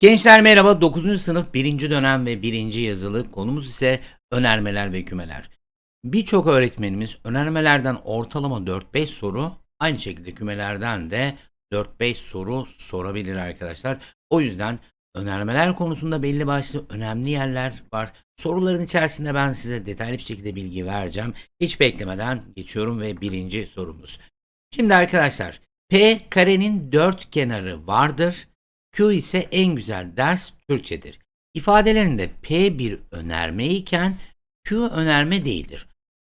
Gençler merhaba. 9. sınıf 1. dönem ve 1. yazılı konumuz ise önermeler ve kümeler. Birçok öğretmenimiz önermelerden ortalama 4-5 soru, aynı şekilde kümelerden de 4-5 soru sorabilir arkadaşlar. O yüzden önermeler konusunda belli başlı önemli yerler var. Soruların içerisinde ben size detaylı bir şekilde bilgi vereceğim. Hiç beklemeden geçiyorum ve birinci sorumuz. Şimdi arkadaşlar P karenin dört kenarı vardır. Q ise en güzel ders Türkçedir. İfadelerinde P bir önerme iken Q önerme değildir.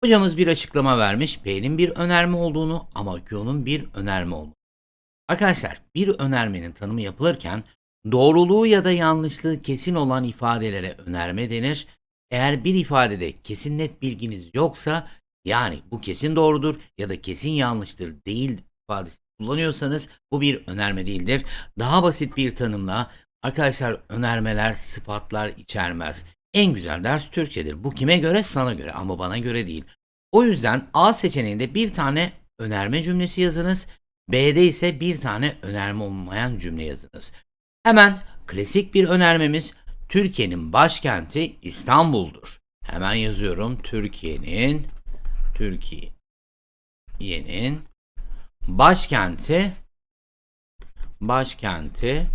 Hocamız bir açıklama vermiş P'nin bir önerme olduğunu ama Q'nun bir önerme olmadığını. Arkadaşlar bir önermenin tanımı yapılırken doğruluğu ya da yanlışlığı kesin olan ifadelere önerme denir. Eğer bir ifadede kesin net bilginiz yoksa yani bu kesin doğrudur ya da kesin yanlıştır değil ifadesi kullanıyorsanız bu bir önerme değildir. Daha basit bir tanımla arkadaşlar önermeler sıfatlar içermez. En güzel ders Türkçedir. Bu kime göre? Sana göre ama bana göre değil. O yüzden A seçeneğinde bir tane önerme cümlesi yazınız. B'de ise bir tane önerme olmayan cümle yazınız. Hemen klasik bir önermemiz Türkiye'nin başkenti İstanbul'dur. Hemen yazıyorum Türkiye'nin Türkiye'nin başkenti başkenti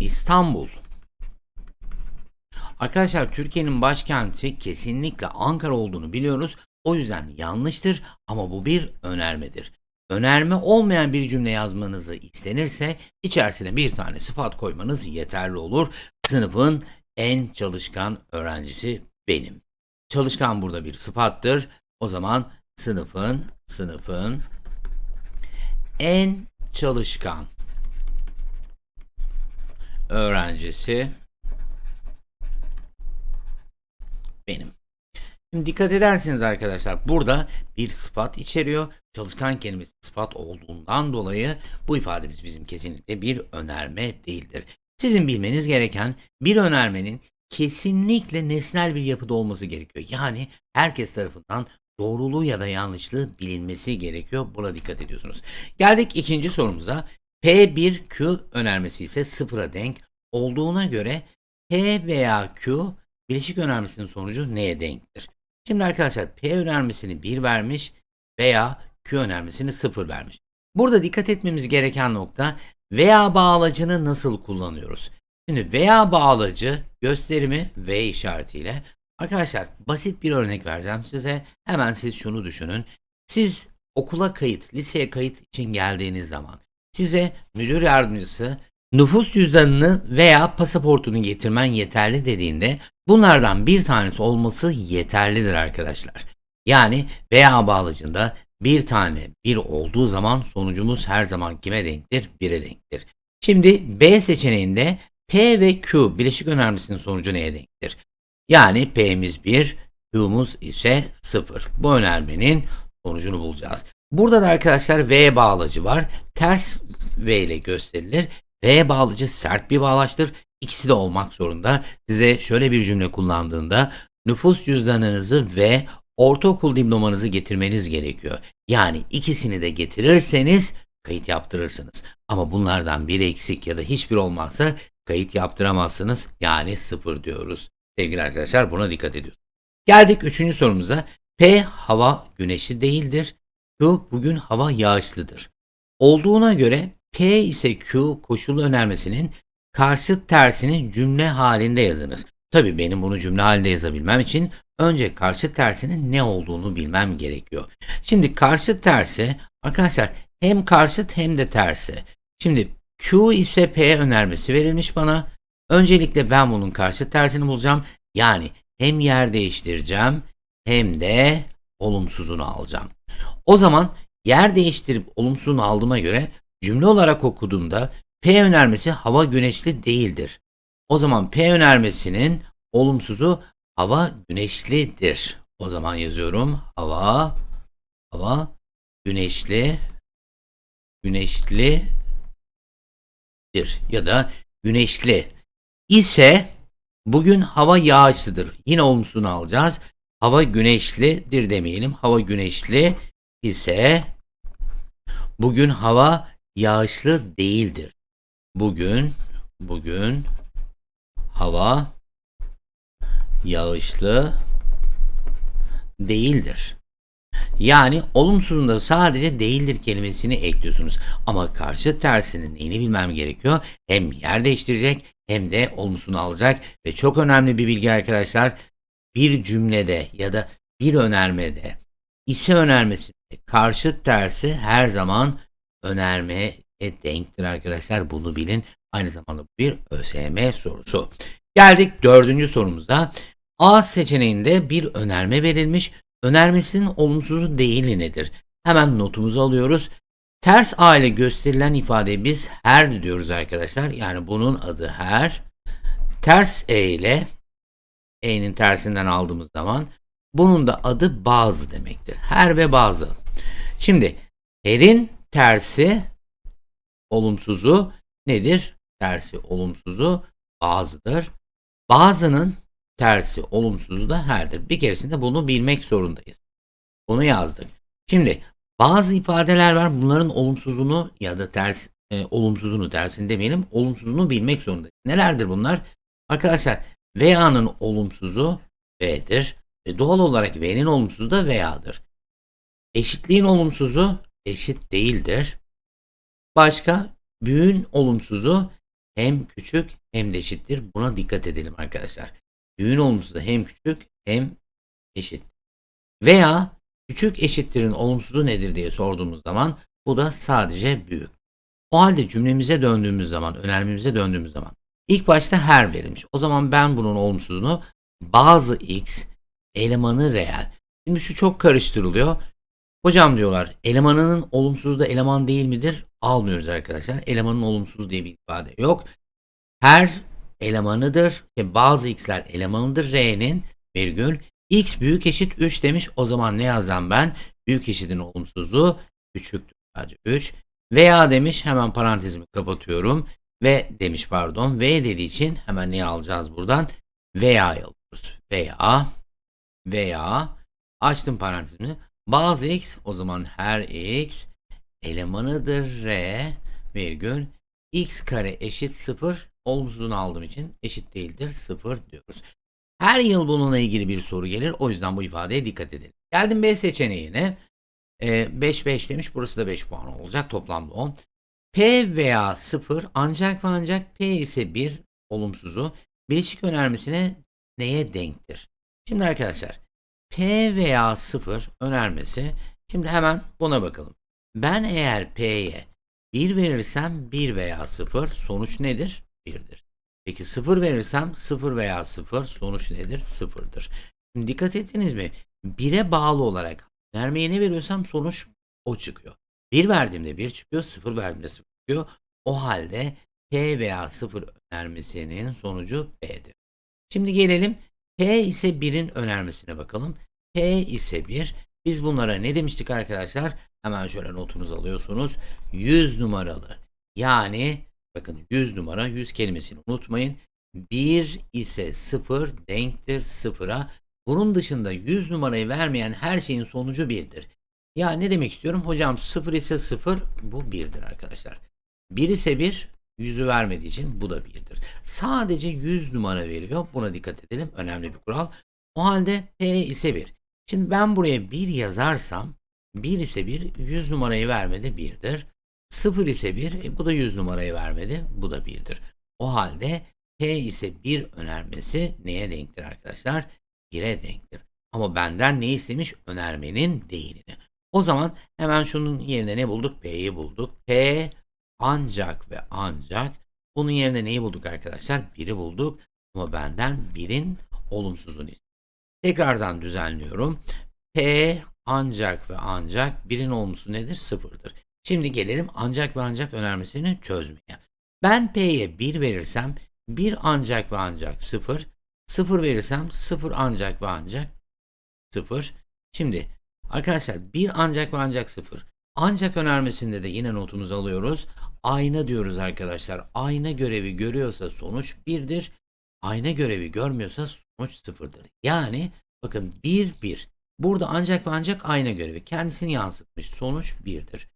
İstanbul. Arkadaşlar Türkiye'nin başkenti kesinlikle Ankara olduğunu biliyoruz. O yüzden yanlıştır ama bu bir önermedir. Önerme olmayan bir cümle yazmanızı istenirse içerisine bir tane sıfat koymanız yeterli olur. Sınıfın en çalışkan öğrencisi benim. Çalışkan burada bir sıfattır. O zaman sınıfın sınıfın en çalışkan öğrencisi benim. Şimdi dikkat edersiniz arkadaşlar burada bir sıfat içeriyor. Çalışkan kelimesi sıfat olduğundan dolayı bu ifademiz bizim kesinlikle bir önerme değildir. Sizin bilmeniz gereken bir önermenin kesinlikle nesnel bir yapıda olması gerekiyor. Yani herkes tarafından doğruluğu ya da yanlışlığı bilinmesi gerekiyor. Buna dikkat ediyorsunuz. Geldik ikinci sorumuza. P1Q önermesi ise sıfıra denk olduğuna göre P veya Q bileşik önermesinin sonucu neye denktir? Şimdi arkadaşlar P önermesini 1 vermiş veya Q önermesini 0 vermiş. Burada dikkat etmemiz gereken nokta veya bağlacını nasıl kullanıyoruz? Şimdi veya bağlacı gösterimi V işaretiyle Arkadaşlar basit bir örnek vereceğim size. Hemen siz şunu düşünün. Siz okula kayıt, liseye kayıt için geldiğiniz zaman size müdür yardımcısı nüfus cüzdanını veya pasaportunu getirmen yeterli dediğinde bunlardan bir tanesi olması yeterlidir arkadaşlar. Yani veya bağlacında bir tane bir olduğu zaman sonucumuz her zaman kime denktir? 1'e denktir. Şimdi B seçeneğinde P ve Q bileşik önermesinin sonucu neye denktir? Yani P'miz 1, Q'muz ise 0. Bu önermenin sonucunu bulacağız. Burada da arkadaşlar V bağlacı var. Ters V ile gösterilir. V bağlacı sert bir bağlaçtır. İkisi de olmak zorunda. Size şöyle bir cümle kullandığında nüfus cüzdanınızı ve ortaokul diplomanızı getirmeniz gerekiyor. Yani ikisini de getirirseniz kayıt yaptırırsınız. Ama bunlardan biri eksik ya da hiçbir olmazsa kayıt yaptıramazsınız. Yani sıfır diyoruz. Sevgili arkadaşlar buna dikkat ediyoruz. Geldik üçüncü sorumuza. P hava güneşli değildir. Q bugün hava yağışlıdır. Olduğuna göre P ise Q koşulu önermesinin karşıt tersini cümle halinde yazınız. Tabi benim bunu cümle halinde yazabilmem için önce karşıt tersinin ne olduğunu bilmem gerekiyor. Şimdi karşıt tersi arkadaşlar hem karşıt hem de tersi. Şimdi Q ise P önermesi verilmiş bana. Öncelikle ben bunun karşı tersini bulacağım. Yani hem yer değiştireceğim hem de olumsuzunu alacağım. O zaman yer değiştirip olumsuzunu aldığıma göre cümle olarak okuduğumda P önermesi hava güneşli değildir. O zaman P önermesinin olumsuzu hava güneşlidir. O zaman yazıyorum hava hava güneşli güneşlidir ya da güneşli ise bugün hava yağışlıdır. Yine olumsuzunu alacağız. Hava güneşlidir demeyelim. Hava güneşli ise bugün hava yağışlı değildir. Bugün bugün hava yağışlı değildir. Yani olumsuzunda sadece değildir kelimesini ekliyorsunuz. Ama karşı tersinin neyini bilmem gerekiyor. Hem yer değiştirecek hem de olumsuzunu alacak. Ve çok önemli bir bilgi arkadaşlar. Bir cümlede ya da bir önermede ise önermesinde karşı tersi her zaman önermeye denktir arkadaşlar. Bunu bilin. Aynı zamanda bir ÖSYM sorusu. Geldik dördüncü sorumuza. A seçeneğinde bir önerme verilmiş. Önermesinin olumsuzu değili nedir? Hemen notumuzu alıyoruz. Ters A ile gösterilen ifadeye biz her diyoruz arkadaşlar. Yani bunun adı her. Ters E ile E'nin tersinden aldığımız zaman bunun da adı bazı demektir. Her ve bazı. Şimdi her'in tersi olumsuzu nedir? Tersi olumsuzu bazıdır. Bazının tersi olumsuzu da herdir. Bir keresinde bunu bilmek zorundayız. Bunu yazdık. Şimdi bazı ifadeler var. Bunların olumsuzunu ya da ters e, olumsuzunu tersini demeyelim. Olumsuzunu bilmek zorundayız. Nelerdir bunlar? Arkadaşlar veya'nın olumsuzu V'dir. E, doğal olarak V'nin olumsuzu da veya'dır. Eşitliğin olumsuzu eşit değildir. Başka büyüğün olumsuzu hem küçük hem de eşittir. Buna dikkat edelim arkadaşlar. Büyüğün olumsuzu hem küçük hem eşit. Veya küçük eşittirin olumsuzu nedir diye sorduğumuz zaman bu da sadece büyük. O halde cümlemize döndüğümüz zaman, önermemize döndüğümüz zaman ilk başta her verilmiş. O zaman ben bunun olumsuzunu bazı x elemanı reel. Şimdi şu çok karıştırılıyor. Hocam diyorlar elemanının olumsuzu da eleman değil midir? Almıyoruz arkadaşlar. Elemanın olumsuz diye bir ifade yok. Her elemanıdır. ve bazı x'ler elemanıdır r'nin virgül. X büyük eşit 3 demiş. O zaman ne yazacağım ben? Büyük eşitin olumsuzu küçüktür sadece 3. Veya demiş hemen parantezimi kapatıyorum. Ve demiş pardon. V dediği için hemen ne alacağız buradan? Veya alıyoruz. Veya veya açtım parantezimi. Bazı x o zaman her x elemanıdır r virgül x kare eşit 0 olumsuzunu aldığım için eşit değildir 0 diyoruz. Her yıl bununla ilgili bir soru gelir. O yüzden bu ifadeye dikkat edelim. Geldim B seçeneğine. 5 5 demiş. Burası da 5 puan olacak. Toplamda 10. P veya 0 ancak ve ancak P ise 1 olumsuzu bileşik önermesine neye denktir? Şimdi arkadaşlar P veya 0 önermesi. Şimdi hemen buna bakalım. Ben eğer P'ye 1 verirsem 1 veya 0 sonuç nedir? 1'dir. Peki 0 verirsem 0 veya 0 sonuç nedir? 0'dır. Şimdi dikkat ettiniz mi? 1'e bağlı olarak önermeye ne veriyorsam sonuç o çıkıyor. 1 verdiğimde 1 çıkıyor, 0 verdiğimde 0 çıkıyor. O halde P veya 0 önermesinin sonucu B'dir. Şimdi gelelim P ise 1'in önermesine bakalım. P ise 1. Biz bunlara ne demiştik arkadaşlar? Hemen şöyle notunuzu alıyorsunuz. 100 numaralı. Yani bakın 100 numara 100 kelimesini unutmayın. 1 ise 0 denktir 0'a. Bunun dışında 100 numarayı vermeyen her şeyin sonucu 1'dir. Ya ne demek istiyorum? Hocam 0 ise 0 bu 1'dir arkadaşlar. 1 ise 1 100'ü vermediği için bu da 1'dir. Sadece 100 numara veriyor. Buna dikkat edelim. Önemli bir kural. O halde P ise 1. Şimdi ben buraya 1 yazarsam 1 ise 1 100 numarayı vermedi 1'dir. 0 ise 1 e, bu da 100 numarayı vermedi bu da 1'dir. O halde P ise 1 önermesi neye denktir arkadaşlar? 1'e denktir. Ama benden ne istemiş? Önermenin değerini. O zaman hemen şunun yerine ne bulduk? P'yi bulduk. P ancak ve ancak bunun yerine neyi bulduk arkadaşlar? 1'i bulduk. Ama benden 1'in olumsuzunu istiyor. Tekrardan düzenliyorum. P ancak ve ancak birin olumsuzu nedir? Sıfırdır. Şimdi gelelim ancak ve ancak önermesini çözmeye. Ben P'ye 1 verirsem 1 ancak ve ancak 0. 0 verirsem 0 ancak ve ancak 0. Şimdi arkadaşlar 1 ancak ve ancak 0. Ancak önermesinde de yine notunuzu alıyoruz. Ayna diyoruz arkadaşlar. Ayna görevi görüyorsa sonuç 1'dir. Ayna görevi görmüyorsa sonuç 0'dır. Yani bakın 1 1. Burada ancak ve ancak ayna görevi kendisini yansıtmış. Sonuç 1'dir.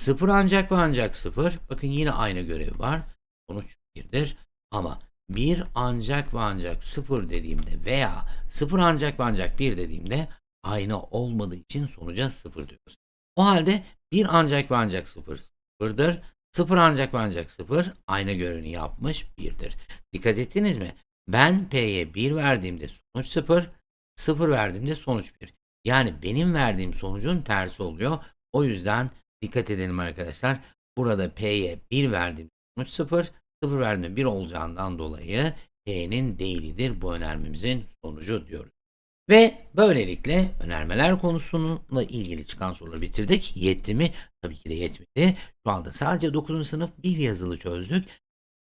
0 ancak ve ancak 0. Bakın yine aynı görev var. Sonuç 1'dir. Ama 1 ancak ve ancak 0 dediğimde veya 0 ancak ve ancak 1 dediğimde aynı olmadığı için sonuca 0 diyoruz. O halde 1 ancak ve ancak 0 0'dır. 0 ancak ve ancak 0 aynı görevini yapmış 1'dir. Dikkat ettiniz mi? Ben P'ye 1 verdiğimde sonuç 0, 0 verdiğimde sonuç 1. Yani benim verdiğim sonucun tersi oluyor. O yüzden dikkat edelim arkadaşlar. Burada P'ye 1 verdiğim sonuç 0, 0 verdiğimde 1 olacağından dolayı P'nin değilidir bu önermemizin sonucu diyoruz. Ve böylelikle önermeler konusuyla ilgili çıkan soruları bitirdik. Yetti mi? Tabii ki de yetmedi. Şu anda sadece 9. sınıf bir yazılı çözdük.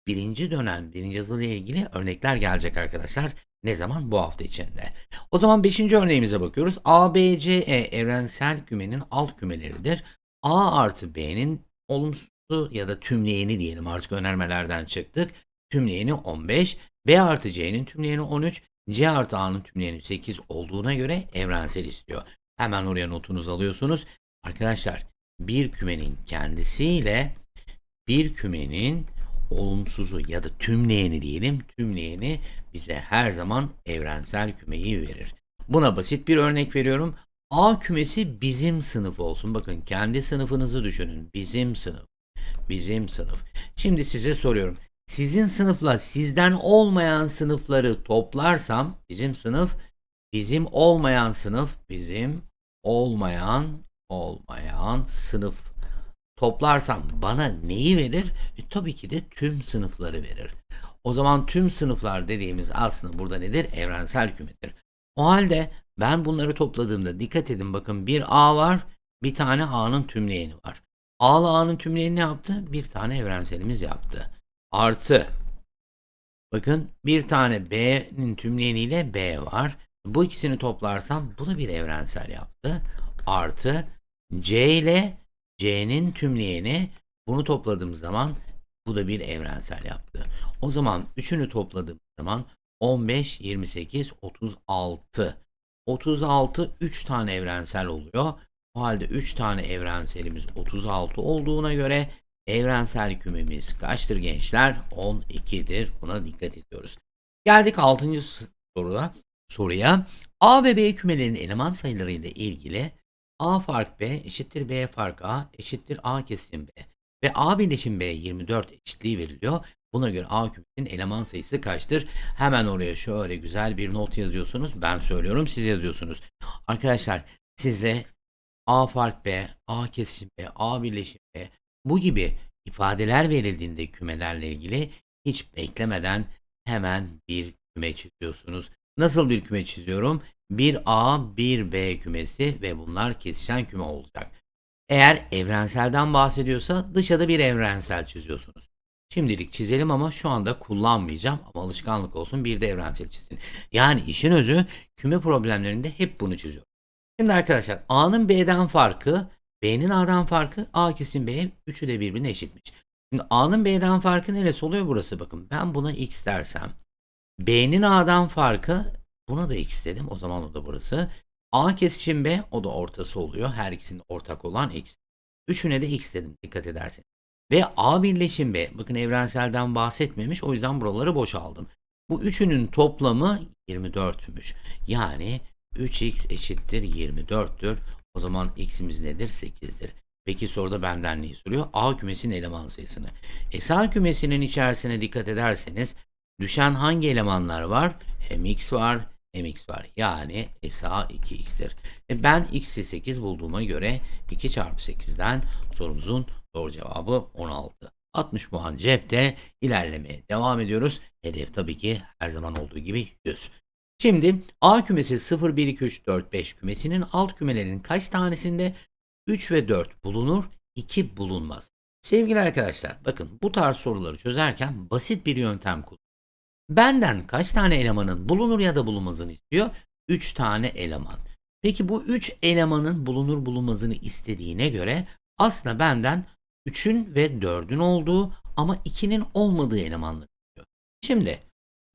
Birinci dönem birinci yazılı ile ilgili örnekler gelecek arkadaşlar. Ne zaman? Bu hafta içinde. O zaman 5. örneğimize bakıyoruz. A, B, C, E evrensel kümenin alt kümeleridir. A artı B'nin olumsuz ya da tümleyeni diyelim artık önermelerden çıktık. Tümleyeni 15, B artı C'nin tümleyeni 13, C artı A'nın tümleyeni 8 olduğuna göre evrensel istiyor. Hemen oraya notunuzu alıyorsunuz. Arkadaşlar bir kümenin kendisiyle bir kümenin olumsuzu ya da tümleyeni diyelim tümleyeni bize her zaman evrensel kümeyi verir. Buna basit bir örnek veriyorum. A kümesi bizim sınıf olsun. Bakın kendi sınıfınızı düşünün. Bizim sınıf. Bizim sınıf. Şimdi size soruyorum. Sizin sınıfla sizden olmayan sınıfları toplarsam bizim sınıf bizim olmayan sınıf bizim olmayan olmayan sınıf toplarsam bana neyi verir? E, tabii ki de tüm sınıfları verir. O zaman tüm sınıflar dediğimiz aslında burada nedir? Evrensel kümedir. O halde ben bunları topladığımda dikkat edin bakın bir A var, bir tane A'nın tümleyeni var. A'lı A'nın tümleyeni ne yaptı? Bir tane evrenselimiz yaptı. Artı bakın bir tane B'nin tümleyeniyle B var. Bu ikisini toplarsam bu da bir evrensel yaptı. Artı C ile C'nin tümleyeni bunu topladığım zaman bu da bir evrensel yaptı. O zaman üçünü topladığım zaman 15, 28, 36. 36 3 tane evrensel oluyor. O halde 3 tane evrenselimiz 36 olduğuna göre evrensel kümemiz kaçtır gençler? 12'dir. Buna dikkat ediyoruz. Geldik 6. soruda soruya. A ve B kümelerinin eleman sayıları ile ilgili A fark B eşittir B fark A eşittir A kesim B ve A birleşim B 24 eşitliği veriliyor. Buna göre A kümesinin eleman sayısı kaçtır? Hemen oraya şöyle güzel bir not yazıyorsunuz. Ben söylüyorum siz yazıyorsunuz. Arkadaşlar size A fark B, A kesim B, A birleşim B bu gibi ifadeler verildiğinde kümelerle ilgili hiç beklemeden hemen bir küme çiziyorsunuz. Nasıl bir küme çiziyorum? Bir A, bir B kümesi ve bunlar kesişen küme olacak. Eğer evrenselden bahsediyorsa dışarıda bir evrensel çiziyorsunuz. Şimdilik çizelim ama şu anda kullanmayacağım ama alışkanlık olsun bir de evrensel çizin. Yani işin özü küme problemlerinde hep bunu çiziyorum. Şimdi arkadaşlar A'nın B'den farkı, B'nin A'dan farkı, A kesin B, üçü de birbirine eşitmiş. Şimdi A'nın B'den farkı neresi oluyor burası bakın. Ben buna X dersem, B'nin A'dan farkı, buna da X dedim o zaman o da burası. A kesişim B, o da ortası oluyor. Her ikisinin ortak olan X. Üçüne de X dedim dikkat ederseniz. Ve A birleşim B, bakın evrenselden bahsetmemiş o yüzden buraları boşaldım. Bu üçünün toplamı 24'müş. Yani 3x eşittir 24'tür. O zaman x'imiz nedir? 8'dir. Peki soruda benden neyi soruyor? A kümesinin eleman sayısını. E A kümesinin içerisine dikkat ederseniz düşen hangi elemanlar var? Hem x var hem x var. Yani SA 2x'tir. E ben x'i 8 bulduğuma göre 2 çarpı 8'den sorumuzun doğru cevabı 16. 60 puan cepte ilerlemeye devam ediyoruz. Hedef tabii ki her zaman olduğu gibi 100. Şimdi A kümesi 0, 1, 2, 3, 4, 5 kümesinin alt kümelerinin kaç tanesinde 3 ve 4 bulunur, 2 bulunmaz. Sevgili arkadaşlar bakın bu tarz soruları çözerken basit bir yöntem kullan. Benden kaç tane elemanın bulunur ya da bulunmazını istiyor? 3 tane eleman. Peki bu 3 elemanın bulunur bulunmazını istediğine göre aslında benden 3'ün ve 4'ün olduğu ama 2'nin olmadığı elemanları istiyor. Şimdi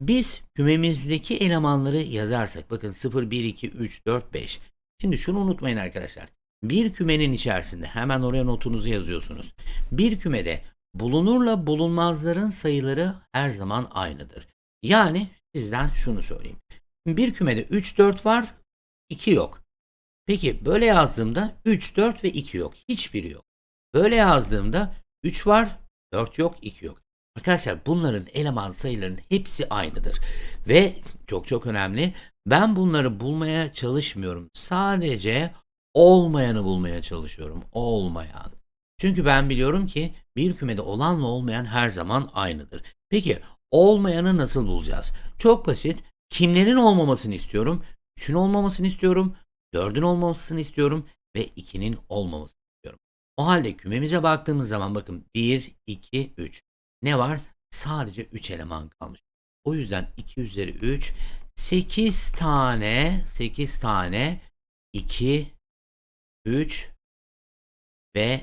biz kümemizdeki elemanları yazarsak bakın 0, 1, 2, 3, 4, 5. Şimdi şunu unutmayın arkadaşlar. Bir kümenin içerisinde hemen oraya notunuzu yazıyorsunuz. Bir kümede bulunurla bulunmazların sayıları her zaman aynıdır. Yani sizden şunu söyleyeyim. Bir kümede 3, 4 var, 2 yok. Peki böyle yazdığımda 3, 4 ve 2 yok. Hiçbiri yok. Böyle yazdığımda 3 var, 4 yok, 2 yok. Arkadaşlar bunların eleman sayılarının hepsi aynıdır. Ve çok çok önemli. Ben bunları bulmaya çalışmıyorum. Sadece olmayanı bulmaya çalışıyorum. Olmayan. Çünkü ben biliyorum ki bir kümede olanla olmayan her zaman aynıdır. Peki olmayanı nasıl bulacağız? Çok basit. Kimlerin olmamasını istiyorum? 3'ün olmamasını istiyorum. 4'ün olmamasını istiyorum. Ve 2'nin olmamasını istiyorum. O halde kümemize baktığımız zaman bakın 1, 2, 3. Ne var? Sadece 3 eleman kalmış. O yüzden 2 üzeri 3 8 tane 8 tane 2 3 ve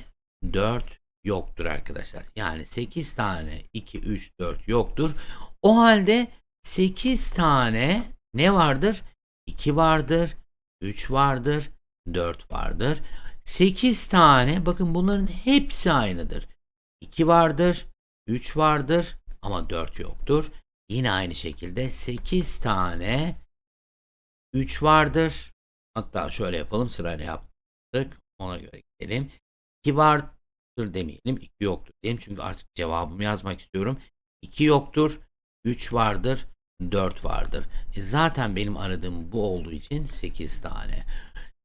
4 yoktur arkadaşlar. Yani 8 tane 2 3 4 yoktur. O halde 8 tane ne vardır? 2 vardır, 3 vardır, 4 vardır. 8 tane bakın bunların hepsi aynıdır. 2 vardır, 3 vardır ama 4 yoktur. Yine aynı şekilde 8 tane 3 vardır. Hatta şöyle yapalım sırayla yaptık. Ona göre gidelim. 2 vardır demeyelim. 2 yoktur diyelim. Çünkü artık cevabımı yazmak istiyorum. 2 yoktur. 3 vardır. 4 vardır. E zaten benim aradığım bu olduğu için 8 tane.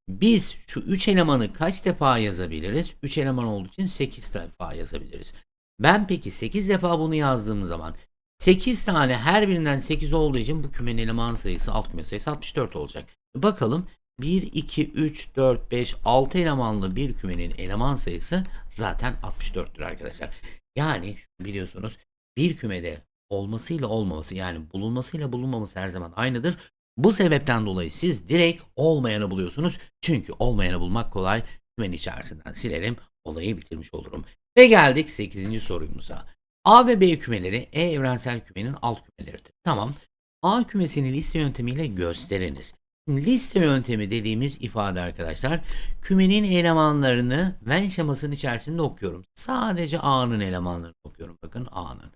Biz şu 3 elemanı kaç defa yazabiliriz? 3 eleman olduğu için 8 defa yazabiliriz. Ben peki 8 defa bunu yazdığım zaman 8 tane her birinden 8 olduğu için bu kümenin eleman sayısı alt küme sayısı 64 olacak. Bakalım 1, 2, 3, 4, 5, 6 elemanlı bir kümenin eleman sayısı zaten 64'tür arkadaşlar. Yani biliyorsunuz bir kümede olmasıyla olmaması yani bulunmasıyla bulunmaması her zaman aynıdır. Bu sebepten dolayı siz direkt olmayanı buluyorsunuz. Çünkü olmayanı bulmak kolay. Kümenin içerisinden silerim. Olayı bitirmiş olurum. Ve geldik 8. sorumuza. A ve B kümeleri E evrensel kümenin alt kümeleridir. Tamam. A kümesini liste yöntemiyle gösteriniz. Liste yöntemi dediğimiz ifade arkadaşlar kümenin elemanlarını Venn şemasının içerisinde okuyorum. Sadece A'nın elemanlarını okuyorum. Bakın A'nın.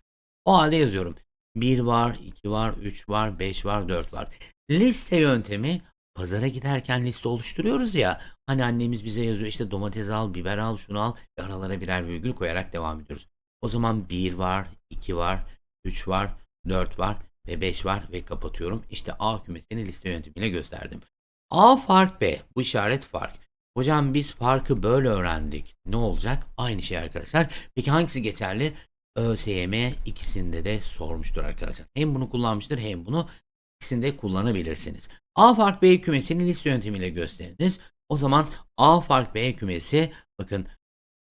O halde yazıyorum. 1 var, 2 var, 3 var, 5 var, 4 var. Liste yöntemi pazara giderken liste oluşturuyoruz ya. Hani annemiz bize yazıyor işte domates al, biber al, şunu al ve aralara birer virgül koyarak devam ediyoruz. O zaman 1 var, 2 var, 3 var, 4 var ve 5 var ve kapatıyorum. İşte A kümesini liste yöntemiyle gösterdim. A fark B. Bu işaret fark. Hocam biz farkı böyle öğrendik. Ne olacak? Aynı şey arkadaşlar. Peki hangisi geçerli? ÖSYM ikisinde de sormuştur arkadaşlar. Hem bunu kullanmıştır hem bunu ikisinde kullanabilirsiniz. A fark B kümesini liste yöntemiyle gösteriniz. O zaman A fark B kümesi bakın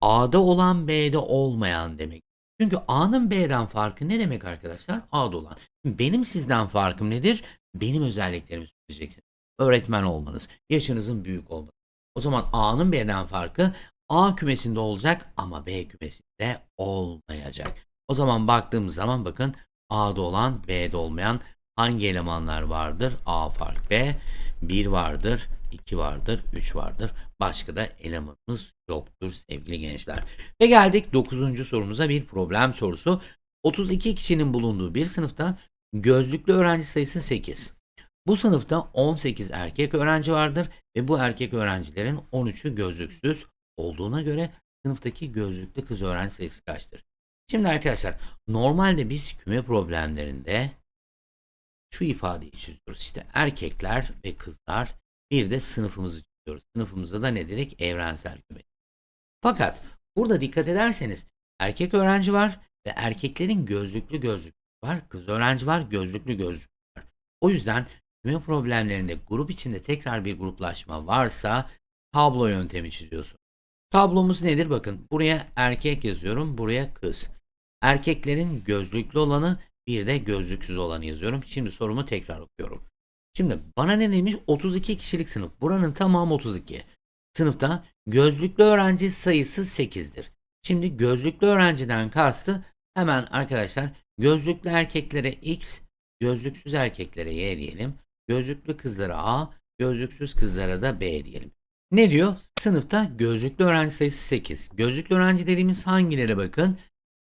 A'da olan B'de olmayan demek. Çünkü A'nın B'den farkı ne demek arkadaşlar? A'da olan. Benim sizden farkım nedir? Benim özelliklerimi söyleyeceksiniz. Öğretmen olmanız, yaşınızın büyük olması. O zaman A'nın B'den farkı A kümesinde olacak ama B kümesinde olmayacak. O zaman baktığımız zaman bakın A'da olan B'de olmayan hangi elemanlar vardır? A fark B, 1 vardır, 2 vardır, 3 vardır. Başka da elemanımız yoktur sevgili gençler. Ve geldik 9. sorumuza bir problem sorusu. 32 kişinin bulunduğu bir sınıfta gözlüklü öğrenci sayısı 8. Bu sınıfta 18 erkek öğrenci vardır ve bu erkek öğrencilerin 13'ü gözlüksüz olduğuna göre sınıftaki gözlüklü kız öğrenci sayısı kaçtır? Şimdi arkadaşlar normalde biz küme problemlerinde şu ifadeyi çiziyoruz. İşte erkekler ve kızlar bir de sınıfımızı çiziyoruz. Sınıfımızda da ne dedik? Evrensel küme. Fakat burada dikkat ederseniz erkek öğrenci var ve erkeklerin gözlüklü gözlük var. Kız öğrenci var, gözlüklü gözlük var. O yüzden küme problemlerinde grup içinde tekrar bir gruplaşma varsa tablo yöntemi çiziyorsun. Tablomuz nedir? Bakın buraya erkek yazıyorum, buraya kız. Erkeklerin gözlüklü olanı bir de gözlüksüz olanı yazıyorum. Şimdi sorumu tekrar okuyorum. Şimdi bana ne demiş? 32 kişilik sınıf. Buranın tamamı 32. Sınıfta gözlüklü öğrenci sayısı 8'dir. Şimdi gözlüklü öğrenciden kastı hemen arkadaşlar gözlüklü erkeklere X, gözlüksüz erkeklere Y diyelim. Gözlüklü kızlara A, gözlüksüz kızlara da B diyelim. Ne diyor? Sınıfta gözlüklü öğrenci sayısı 8. Gözlüklü öğrenci dediğimiz hangilere bakın?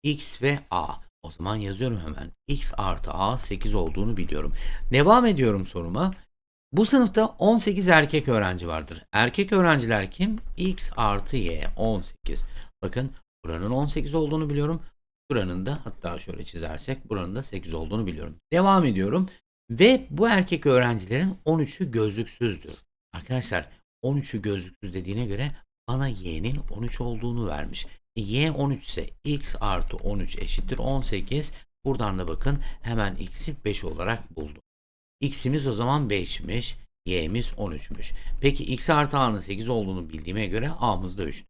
X ve A. O zaman yazıyorum hemen. X artı A 8 olduğunu biliyorum. Devam ediyorum soruma. Bu sınıfta 18 erkek öğrenci vardır. Erkek öğrenciler kim? X artı Y 18. Bakın buranın 18 olduğunu biliyorum. Buranın da hatta şöyle çizersek buranın da 8 olduğunu biliyorum. Devam ediyorum. Ve bu erkek öğrencilerin 13'ü gözlüksüzdür. Arkadaşlar 13'ü gözlüksüz dediğine göre bana y'nin 13 olduğunu vermiş. Y 13 ise x artı 13 eşittir 18. Buradan da bakın hemen x'i 5 olarak buldum. x'imiz o zaman 5'miş. y'miz 13'müş. Peki x artı a'nın 8 olduğunu bildiğime göre a'mız da 3.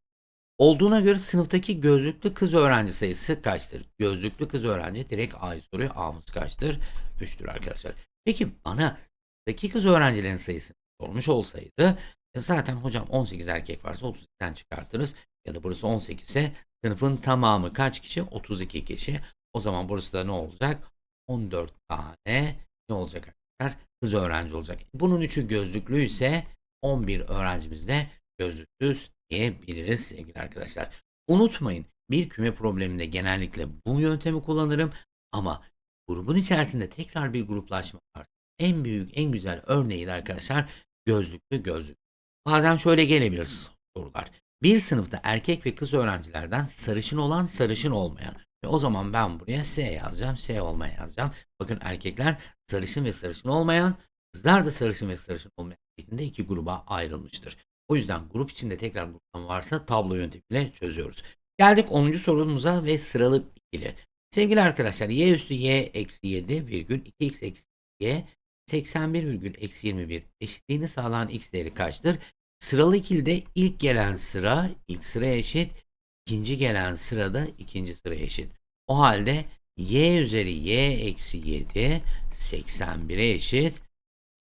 Olduğuna göre sınıftaki gözlüklü kız öğrenci sayısı kaçtır? Gözlüklü kız öğrenci direkt a'yı soruyor. a'mız kaçtır? 3'tür arkadaşlar. Peki bana sınıftaki kız öğrencilerin sayısını sormuş olsaydı e zaten hocam 18 erkek varsa 32'den çıkartırız. Ya da burası 18 ise sınıfın tamamı kaç kişi? 32 kişi. O zaman burası da ne olacak? 14 tane ne olacak arkadaşlar? Kız öğrenci olacak. Bunun üçü gözlüklü ise 11 öğrencimiz de gözlüksüz diyebiliriz sevgili arkadaşlar. Unutmayın bir küme probleminde genellikle bu yöntemi kullanırım ama grubun içerisinde tekrar bir gruplaşma var. En büyük, en güzel örneği de arkadaşlar gözlüklü gözlük. Bazen şöyle gelebilir sorular. Bir sınıfta erkek ve kız öğrencilerden sarışın olan sarışın olmayan. Ve o zaman ben buraya S yazacağım, S olmayan yazacağım. Bakın erkekler sarışın ve sarışın olmayan, kızlar da sarışın ve sarışın olmayan şeklinde iki gruba ayrılmıştır. O yüzden grup içinde tekrar gruplama varsa tablo yöntemiyle çözüyoruz. Geldik 10. sorumuza ve sıralı ikili. Sevgili arkadaşlar y üstü y eksi 7 virgül 2x eksi y 81 virgül eksi 21 eşitliğini sağlayan x değeri kaçtır? Sıralı ikilide ilk gelen sıra ilk sıraya eşit, ikinci gelen sırada ikinci sıraya eşit. O halde y üzeri y eksi 7 81'e eşit.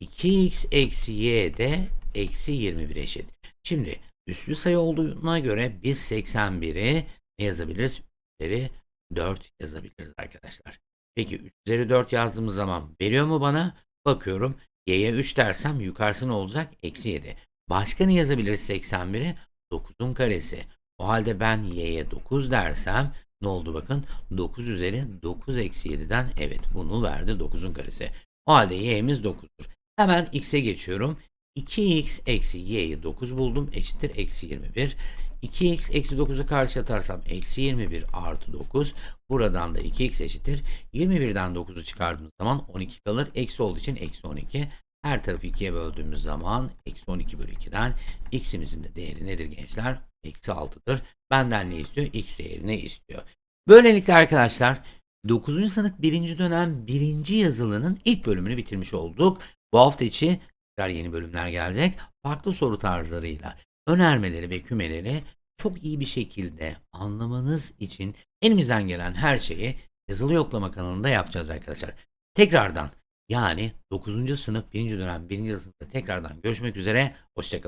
2x eksi y de eksi 21 eşit. Şimdi üslü sayı olduğuna göre biz 81'i ne yazabiliriz? Üzeri 4 yazabiliriz arkadaşlar. Peki 3 üzeri 4 yazdığımız zaman veriyor mu bana? Bakıyorum. Y'ye 3 dersem yukarısı ne olacak? Eksi 7. Başka ne yazabiliriz 81'i? 9'un karesi. O halde ben y'ye 9 dersem ne oldu bakın? 9 üzeri 9 eksi 7'den evet bunu verdi 9'un karesi. O halde y'miz 9'dur. Hemen x'e geçiyorum. 2x eksi y'yi 9 buldum eşittir eksi 21. 2x eksi 9'u karşı atarsam eksi 21 artı 9. Buradan da 2x eşittir. 21'den 9'u çıkardığımız zaman 12 kalır. Eksi olduğu için eksi 12. Her tarafı 2'ye böldüğümüz zaman eksi 12 bölü 2'den x'imizin de değeri nedir gençler? Eksi 6'dır. Benden ne istiyor? X değerini istiyor. Böylelikle arkadaşlar 9. sınıf 1. dönem 1. yazılının ilk bölümünü bitirmiş olduk. Bu hafta içi tekrar yeni bölümler gelecek. Farklı soru tarzlarıyla önermeleri ve kümeleri çok iyi bir şekilde anlamanız için elimizden gelen her şeyi yazılı yoklama kanalında yapacağız arkadaşlar. Tekrardan yani 9. sınıf 1. dönem 1. sınıfta tekrardan görüşmek üzere. Hoşçakalın.